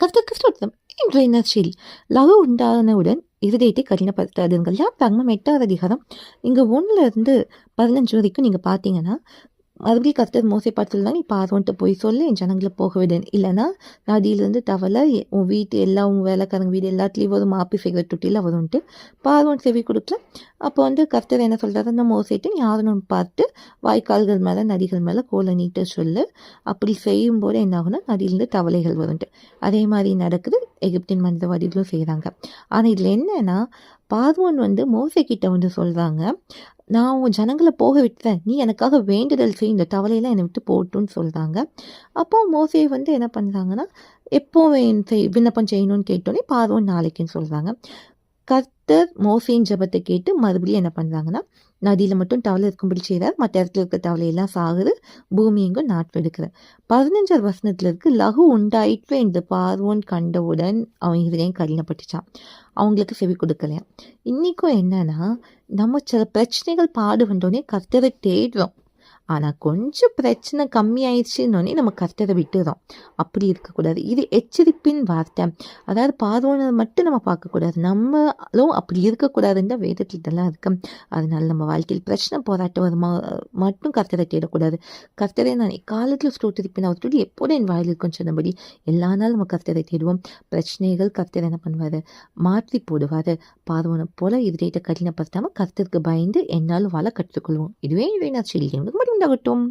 கர்த்தருக்கு ஸ்தோத்திரம் இன்றைய நற்செய்தி லகு உண்டானவுடன் இருதயத்தை கடினப்படுத்தாதுங்கள்லாம் தர்மம் எட்டாவது அதிகாரம்? இங்கே ஒன்றுலேருந்து பதினஞ்சு வரைக்கும் நீங்கள் பார்த்தீங்கன்னா மறுபடியும் கர்த்தர் மோசை பார்த்து நீ பார்வன்ட்டு போய் சொல்லு என் ஜனங்களை போக விடேன் இல்லைன்னா நதியிலேருந்து தவளை உன் வீட்டு எல்லா உன் வேலைக்காரங்க வீடு எல்லாத்துலேயும் வரும் மாப்பி செய்கிற தொட்டியில் வரும்ன்ட்டு பார்வன் செவி கொடுக்கல அப்போ வந்து கர்த்தர் என்ன சொல்கிறாரு அந்த மோசைட்டு நீ ஆதனம் பார்த்து வாய்க்கால்கள் மேலே நதிகள் மேலே கோலை நீட்ட சொல்லு. அப்படி செய்யும்போது என்ன ஆகுனா நதியிலேருந்து தவளைகள் வரும்ட்டு. அதே மாதிரி நடக்குது. எகிப்தின் மனிதவாதிகளும் செய்கிறாங்க ஆனால் இதில் என்னன்னா பார்வோன் வந்து மோசைக்கிட்ட வந்து சொல்கிறாங்க நான் உன் ஜனங்களை போக விட்டுறேன். நீ எனக்காக வேண்டுதல் செய். இந்த தவளையெல்லாம் என்னை விட்டு போட்டுன்னு சொல்கிறாங்க அப்போ மோசை வந்து என்ன பண்ணுறாங்கன்னா எப்போ வே- செய்- விண்ணப்பம் செய்யணும்னு கேட்டோன்னே பார்வோன் நாளைக்குன்னு சொல்கிறாங்க கர்த்தர் மோசையின் ஜபத்தை கேட்டு மறுபடியும் என்ன பண்ணுறாங்கன்னா நதியில் மட்டும் தவளை இருக்கும்படி செய்கிறார் மற்ற இடத்துல இருக்க தவளையெல்லாம் சாகுது. பூமி எங்கும் நாட்பெடுக்கிற பதினஞ்சாவது வசனத்தில் இருக்கு லகு உண்டாயிற்று இந்த பார்வோன் கண்டவுடன் அவன் இதயம் கடினப்பட்டுச்சான் அவங்களுக்கு செவி கொடுக்கலையாம். இன்றைக்கும் என்னன்னா நம்ம சில பிரச்சனைகள் பாடு வந்தோடனே கர்த்தரை தேடுறோம். ஆனால் கொஞ்சம் பிரச்சனை கம்மியாயிடுச்சுன்னொடனே நம்ம கர்த்தரை விட்டுறோம். அப்படி இருக்கக்கூடாது. இது எச்சரிப்பின் வார்த்தை. அதாவது பார்வோனை மட்டும் நம்ம பார்க்கக்கூடாது. நம்மளும் அப்படி இருக்கக்கூடாதுன்னு தான் வேதத்தில் இதெல்லாம் இருக்கு. அதனால நம்ம வாழ்க்கையில் பிரச்சனை போராட்டம் வருமா மட்டும் கர்த்தரை தேடக்கூடாது. கர்த்தரை நான் எக்காலத்தில் ஸ்தோத்திரிப்பேன். அவர் சொல்லி எப்போதும் என் வாயில் இருக்கும் சொன்னபடி எல்லா நாளும் நம்ம கர்த்தரை தேடுவோம். பிரச்சனைகள் கர்த்தர் என்ன பண்ணுவார்? மாற்றி போடுவார். பார்வனை போல இதயத்தை கடினப்படுத்தாமல் கர்த்தருக்கு பயந்து என்னாலும் வாழ கற்றுக்கொள்வோம். இதுவே இதை நான் சொல்லி மட்டும்